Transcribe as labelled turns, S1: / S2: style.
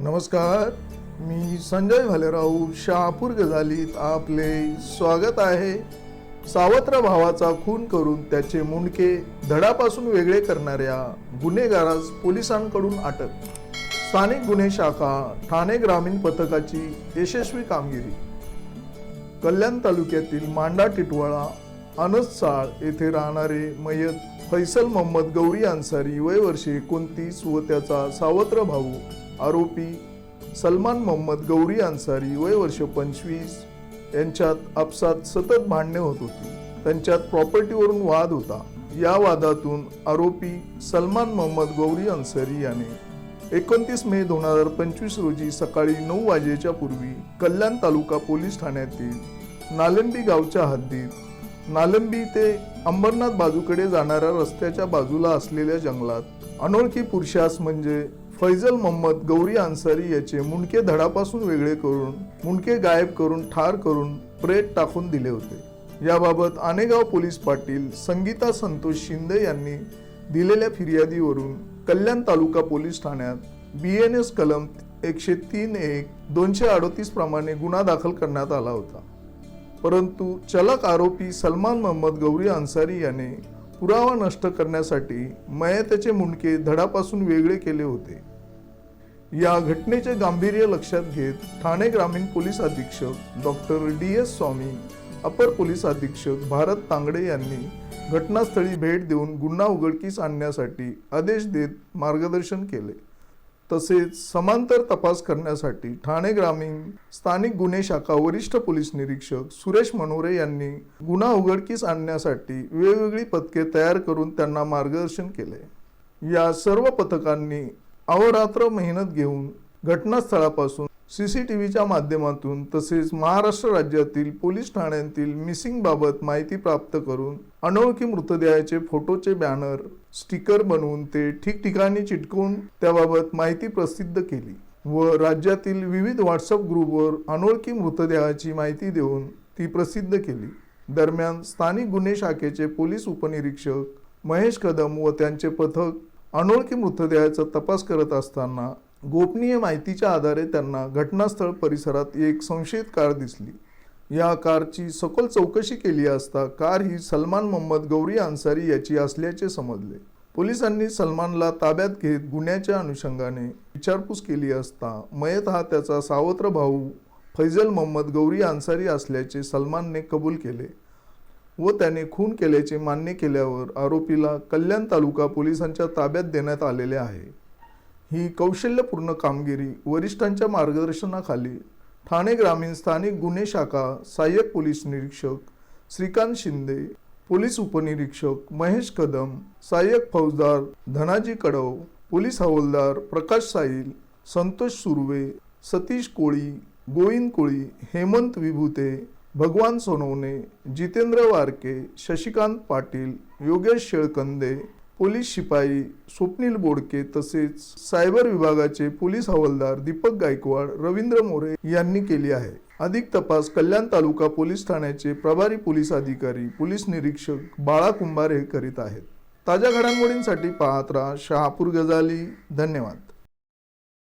S1: नमस्कार मी संजय भालेराव शहापूर गजालीत आपले स्वागत आहे. सावत्र भावाचा खून करून त्याचे मुंडके धडापासून वेगळे करणाऱ्या गुन्हेगारास पोलिसांकडून अटक. स्थानिक गुन्हे शाखा ठाणे ग्रामीण पथकाची यशस्वी कामगिरी. कल्याण तालुक्यातील मांडा टिटवाळा अनसचाळ येथे राहणारे मयत फैसल मोहम्मद गौरी अन्सारी वय वर्षे एकोणतीस व त्याचा सावत्र भाऊ आरोपी सलमान मोहम्मद गौरी अन्सारी वय वर्ष पंचवीस. यांच्यात आपसात सतत भांडणे होत होती. त्यांच्यात प्रॉपर्टीवरून वाद होता. या वादातून आरोपी सलमान मोहम्मद गौरी अन्सारी याने एकोणतीस मे दोन हजार पंचवीस रोजी सकाळी नऊ वाजेच्या पूर्वी कल्याण तालुका पोलीस ठाण्यातील नालंबी गावच्या हद्दीत नालंबी ते अंबरनाथ बाजूकडे जाणाऱ्या रस्त्याच्या बाजूला असलेल्या जंगलात अनोळखी पुरुषास म्हणजे फैजल मोहम्मद गौरी अन्सारी याचे मुंडके धडापासून वेगळे करून मुंडके गायब करून ठार करून प्रेत टाकून दिले होते. याबाबत आनेगाव पोलीस पाटील संगीता संतोष शिंदे यांनी दिलेल्या फिर्यादीवरून कल्याण तालुका पोलीस ठाण्यात बी एन एस कलम एकशे तीन एक दोनशे अडोतीस प्रमाणे गुन्हा दाखल करण्यात आला होता. परंतु चलक आरोपी सलमान महम्मद गौरी अन्सारी याने पुरावा नष्ट करण्यासाठी मयताचे मुंडके धडापासून वेगळे केले होते. या घटनेचे गांभीर्य लक्षात घेत ठाणे ग्रामीण पोलीस अधीक्षक डॉक्टर डी एस स्वामी अपर पोलीस अधीक्षक भारत तांगडे यांनी घटनास्थळी भेट देऊन गुन्हा उघडकीस आणण्यासाठी आदेश देत मार्गदर्शन केले. तसेच समांतर तपास करण्यासाठी ठाणे ग्रामीण स्थानिक गुन्हे शाखा वरिष्ठ पोलीस निरीक्षक सुरेश मनोरे यांनी गुन्हा उघडकीस आणण्यासाठी वेगवेगळी पथके तयार करून त्यांना मार्गदर्शन केले. या सर्व पथकांनी अहोरात्र मेहनत घेऊन घटनास्थळापासून सी सी टी व्हीच्या माध्यमातून तसेच महाराष्ट्र राज्यातील पोलीस ठाण्यांतील मिसिंगबाबत माहिती प्राप्त करून अनोळखी मृतदेहाचे फोटोचे बॅनर स्टिकर बनवून ते ठिकठिकाणी चिटकवून त्याबाबत माहिती प्रसिद्ध केली व राज्यातील विविध व्हॉट्सअप ग्रुपवर अनोळखी मृतदेहाची माहिती देऊन ती प्रसिद्ध केली. दरम्यान स्थानिक गुन्हे शाखेचे पोलीस उपनिरीक्षक महेश कदम व त्यांचे पथक अनोळखी मृतदेहाचा तपास करत असताना गोपनीय माहितीच्या आधारे त्यांना घटनास्थळ परिसरात एक संशयित कार दिसली. या कारची सखोल चौकशी केली असता कार ही सलमान मोहम्मद गौरी अन्सारी याची असल्याचे समजले. पोलिसांनी सलमानला ताब्यात घेत गुन्ह्याच्या अनुषंगाने विचारपूस केली असता मयत हा त्याचा सावत्र भाऊ फैजल मोहम्मद गौरी अन्सारी असल्याचे सलमानने कबूल केले व त्याने खून केल्याचे मान्य केल्यावर आरोपीला कल्याण तालुका पोलिसांच्या ताब्यात देण्यात आलेले आहे. ही कौशल्यपूर्ण कामगिरी वरिष्ठांच्या मार्गदर्शनाखाली ठाणे ग्रामीण स्थानिक गुन्हे शाखा सहाय्यक पोलीस निरीक्षक श्रीकांत शिंदे पोलीस उपनिरीक्षक महेश कदम सहाय्यक फौजदार धनाजी कडव पोलीस हवालदार प्रकाश साईल संतोष सुर्वे सतीश कोळी गोविंद कोळी हेमंत विभूते भगवान सोनवणे जितेंद्र वारके शशिकांत पाटील योगेश शेळकंदे पोलीस शिपाई स्वप्नील बोडके तसेच सायबर विभागाचे पोलीस हवालदार दीपक गायकवाड रवींद्र मोरे यांनी केली आहे. अधिक तपास कल्याण तालुका पोलीस ठाण्याचे प्रभारी पोलीस अधिकारी पोलीस निरीक्षक बाळा कुंभारे करीत आहेत. ताज्या घडामोडींसाठी पाहत राहा शहापूर गजाली. धन्यवाद.